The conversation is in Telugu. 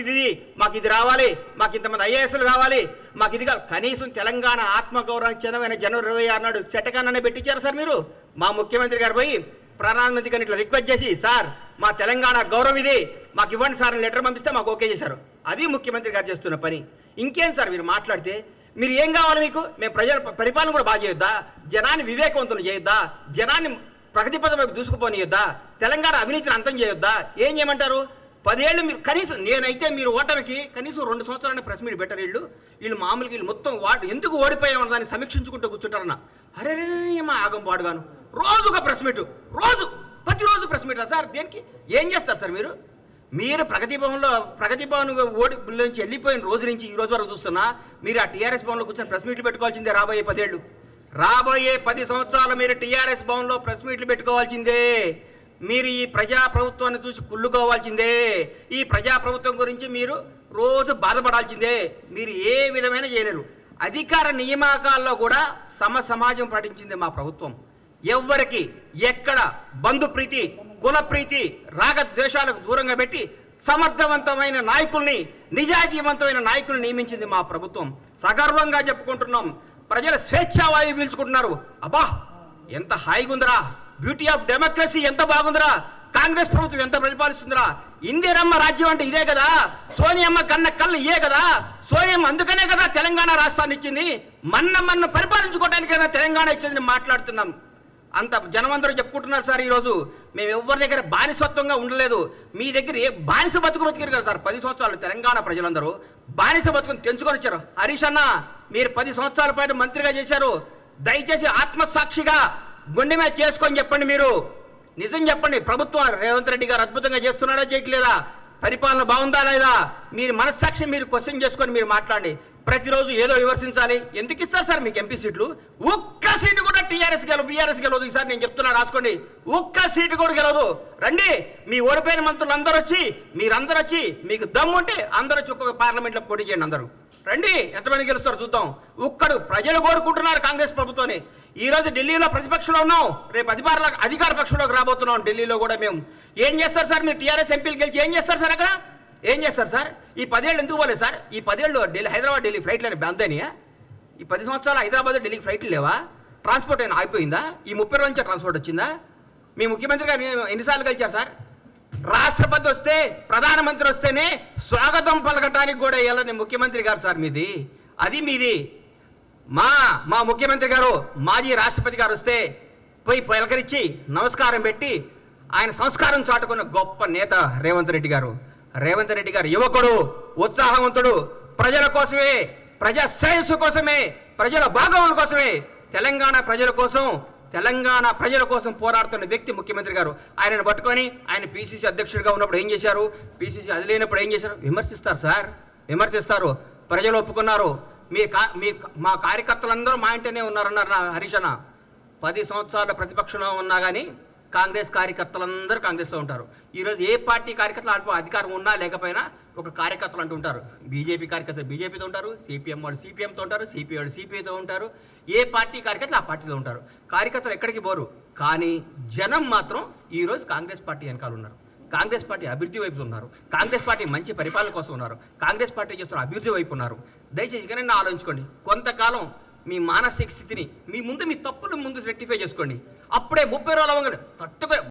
ఇది మాకు ఇది రావాలి. మాకు ఇంతమంది ఐఏఎస్లు రావాలి. మాకు ఇది కనీసం తెలంగాణ ఆత్మగౌరవం చెందమైన జనవరి ఇరవై ఆరు నాడు చెట్టకాననే పెట్టించారు సార్ మీరు? మా ముఖ్యమంత్రి గారు పోయి ప్రధానమంత్రి గారిని ఇట్లా రిక్వెస్ట్ చేసి సార్ మా తెలంగాణ గౌరవం ఇది. మాకు ఇవ్వండి సార్ అని లెటర్ పంపిస్తే మాకు ఓకే చేశారు. అది ముఖ్యమంత్రి గారు చేస్తున్న పని. ఇంకేం సార్ మీరు మాట్లాడితే? మీరు ఏం కావాలి మీకు? మేము ప్రజల పరిపాలన కూడా బాగా చేయొద్దా? జనాన్ని వివేకవంతులు చేయొద్దా? జనాన్ని ప్రగతిపదం వైపు దూసుకుపోనియొద్దా? తెలంగాణ అవినీతిని అంతం చేయొద్దా? ఏం చేయమంటారు? పదేళ్ళు మీరు కనీసం నేనైతే మీరు ఓటమికి కనీసం రెండు సంవత్సరాలు ప్రెస్ మీట్ పెట్టారు వీళ్ళు. వీళ్ళు మామూలుగా వీళ్ళు మొత్తం వాడు ఎందుకు ఓడిపోయామన్న దాన్ని సమీక్షించుకుంటూ కూర్చుంటారన్న. అరే మా ఆగం పాడుగాను. రోజు ఒక ప్రెస్ మీట్ రోజు ప్రతిరోజు ప్రెస్ మీటా సార్. దేనికి? ఏం చేస్తారు సార్ మీరు? మీరు ప్రగతి భవన్లో ప్రగతి భవన్ ఓడి నుంచి వెళ్ళిపోయిన రోజు నుంచి ఈ రోజు వరకు చూస్తున్నా మీరు ఆ టీఆర్ఎస్ భవన్లో కూర్చొని ప్రెస్ మీట్లు పెట్టుకోవాల్సిందే రాబోయే పదేళ్ళు. రాబోయే పది సంవత్సరాలు మీరు టీఆర్ఎస్ భవన్లో ప్రెస్ మీట్లు పెట్టుకోవాల్సిందే. మీరు ఈ ప్రజా ప్రభుత్వాన్ని చూసి కుళ్ళుకోవాల్సిందే. ఈ ప్రజా ప్రభుత్వం గురించి మీరు రోజు బాధపడాల్సిందే. మీరు ఏ విధమైన చేయలేరు. అధికార నియామకాల్లో కూడా సమ సమాజం పాటించింది మా ప్రభుత్వం. ఎవ్వరికి ఎక్కడ బంధు ప్రీతి కుల ప్రీతి రాగ ద్వేషాలకు దూరంగా పెట్టి సమర్థవంతమైన నాయకుల్ని నిజాయితీవంతమైన నాయకుల్ని నియమించింది మా ప్రభుత్వం. సగర్వంగా చెప్పుకుంటున్నాం. ప్రజల స్వేచ్ఛావాయువు పీల్చుకుంటున్నారు. అబ్బా ఎంత హాయిగా ఉందిరా బ్యూటీ ఆఫ్ డెమోక్రసీ ఎంత బాగుందిరా? కాంగ్రెస్ ప్రభుత్వం ఎంత పరిపాలిస్తుందిరా ఇందిరమ్మ రాజ్యం అంటే ఇదే కదా? సోనియమ్మ కన్న కళ్ళు ఇయే కదా? సోనియమ్మ అందుకనే కదా తెలంగాణ రాష్ట్రాన్ని ఇచ్చింది. మన్న మన్ను పరిపాలించుకోవడానికి కదా తెలంగాణ ఇచ్చింది మాట్లాడుతున్నాం. అంత జనమందరూ చెప్పుకుంటున్నారు సార్ ఈరోజు. మేము ఎవరి దగ్గర బానిసత్వంగా ఉండలేదు. మీ దగ్గర ఏ బానిస బతుకు బతికారు కదా సార్? పది సంవత్సరాలు తెలంగాణ ప్రజలందరూ. బానిస బతుకుని తెంచుకొని వచ్చారు. హరీష్ అన్న మీరు పది సంవత్సరాల పాటు మంత్రిగా చేశారు. దయచేసి ఆత్మసాక్షిగా గుండె మీద చేసుకొని చెప్పండి మీరు. నిజం చెప్పండి. ప్రభుత్వం రేవంత్ రెడ్డి గారు అద్భుతంగా చేస్తున్నాడా చేయట్లేదా? పరిపాలన బాగుందా లేదా? మీరు మనస్సాక్షి మీరు క్వశ్చన్ చేసుకొని మీరు మాట్లాడండి. ప్రతిరోజు ఏదో విమర్శించాలి. ఎందుకు ఇస్తారు సార్ మీకు ఎంపీ సీట్లు? ఒక్క సీటు కూడా టీఆర్ఎస్ గెలవు బీఆర్ఎస్ గెలవదు. ఈసారి నేను చెప్తున్నా రాసుకోండి. ఒక్క సీటు కూడా గెలవదు. రండి. మీ ఓడిపోయిన మంత్రులు అందరూ వచ్చి మీరందరూ వచ్చి మీకు దమ్ము ఉంటే అందరూ వచ్చి ఒక్కొక్క పార్లమెంట్లో పోటీ చేయండి అందరూ. రండి ఎంతమంది గెలుస్తారు చూద్దాం. ఒక్కడు ప్రజలు కోరుకుంటున్నారు కాంగ్రెస్ ప్రభుత్వాన్ని. ఈ రోజు ఢిల్లీలో ప్రతిపక్షంలో ఉన్నాం. రేపు అధికార అధికార పక్షంలోకి రాబోతున్నాం ఢిల్లీలో కూడా మేము. ఏం చేస్తారు సార్? మీరు టీఆర్ఎస్ ఎంపీలు గెలిచి ఏం చేస్తారు సార్ అక్కడ? ఏం చేస్తారు సార్? ఈ పదేళ్ళు ఎందుకు పోలేదు సార్? ఈ పదేళ్ళు ఢిల్లీ హైదరాబాద్ ఢిల్లీ ఫ్లైట్లు బందనియా ఈ పది సంవత్సరాలు హైదరాబాద్ ఢిల్లీకి ఫ్లైట్లు లేవా? ట్రాన్స్పోర్ట్ అయినా ఆగిపోయిందా? ఈ ముప్పై రోజు నుంచే ట్రాన్స్పోర్ట్ వచ్చిందా? మీ ముఖ్యమంత్రి గారు ఎన్నిసార్లు కలిచారు సార్? రాష్ట్రపతి వస్తే ప్రధానమంత్రి వస్తేనే స్వాగతం పలకటానికి కూడా వెళ్ళని ముఖ్యమంత్రి గారు సార్ మీది. అది మీది. మా మా ముఖ్యమంత్రి గారు మాజీ రాష్ట్రపతి గారు వస్తే పోయి పలకరించి నమస్కారం పెట్టి ఆయన సంస్కారం చాటుకున్న గొప్ప నేత రేవంత్ రెడ్డి గారు. రేవంత్ రెడ్డి గారు యువకుడు ఉత్సాహవంతుడు ప్రజల కోసమే ప్రజా శ్రేయస్సు కోసమే ప్రజల భాగముల కోసమే తెలంగాణ ప్రజల కోసం తెలంగాణ ప్రజల కోసం పోరాడుతున్న వ్యక్తి ముఖ్యమంత్రి గారు. ఆయనను పట్టుకొని ఆయన పిసిసి అధ్యక్షుడిగా ఉన్నప్పుడు ఏం చేశారు? పిసిసి అది లేనప్పుడు ఏం చేశారు? విమర్శిస్తారు సార్. విమర్శిస్తారు. ప్రజలు ఒప్పుకున్నారు. మీ కా మీ మా కార్యకర్తలందరూ మా ఇంటనే ఉన్నారన్నారు నా హరీష్ పది సంవత్సరాల ప్రతిపక్షంలో ఉన్నా కానీ కాంగ్రెస్ కార్యకర్తలందరూ కాంగ్రెస్లో ఉంటారు. ఈరోజు ఏ పార్టీ కార్యకర్తలు అటు అధికారం ఉన్నా లేకపోయినా ఒక కార్యకర్తలు అంటూ ఉంటారు. బీజేపీ కార్యకర్తలు బీజేపీతో ఉంటారు సిపిఎం వాళ్ళు సిపిఎంతో ఉంటారు సిపిఐ వాళ్ళు సిపిఐతో ఉంటారు. ఏ పార్టీ కార్యకర్తలు ఆ పార్టీలో ఉంటారు. కార్యకర్తలు ఎక్కడికి పోరు. కానీ జనం మాత్రం ఈరోజు కాంగ్రెస్ పార్టీ వెనకాల ఉన్నారు. కాంగ్రెస్ పార్టీ అభివృద్ధి వైపు ఉన్నారు. కాంగ్రెస్ పార్టీ మంచి పరిపాలన కోసం ఉన్నారు. కాంగ్రెస్ పార్టీ చేస్తున్న అభివృద్ధి వైపు ఉన్నారు. దయచేసి కానీ ఆలోచించుకోండి. కొంతకాలం మీ మానసిక స్థితిని మీ ముందు మీ తప్పులు ముందు రెక్టిఫై చేసుకోండి. అప్పుడే ముప్పై రోజుల తట్టుకొని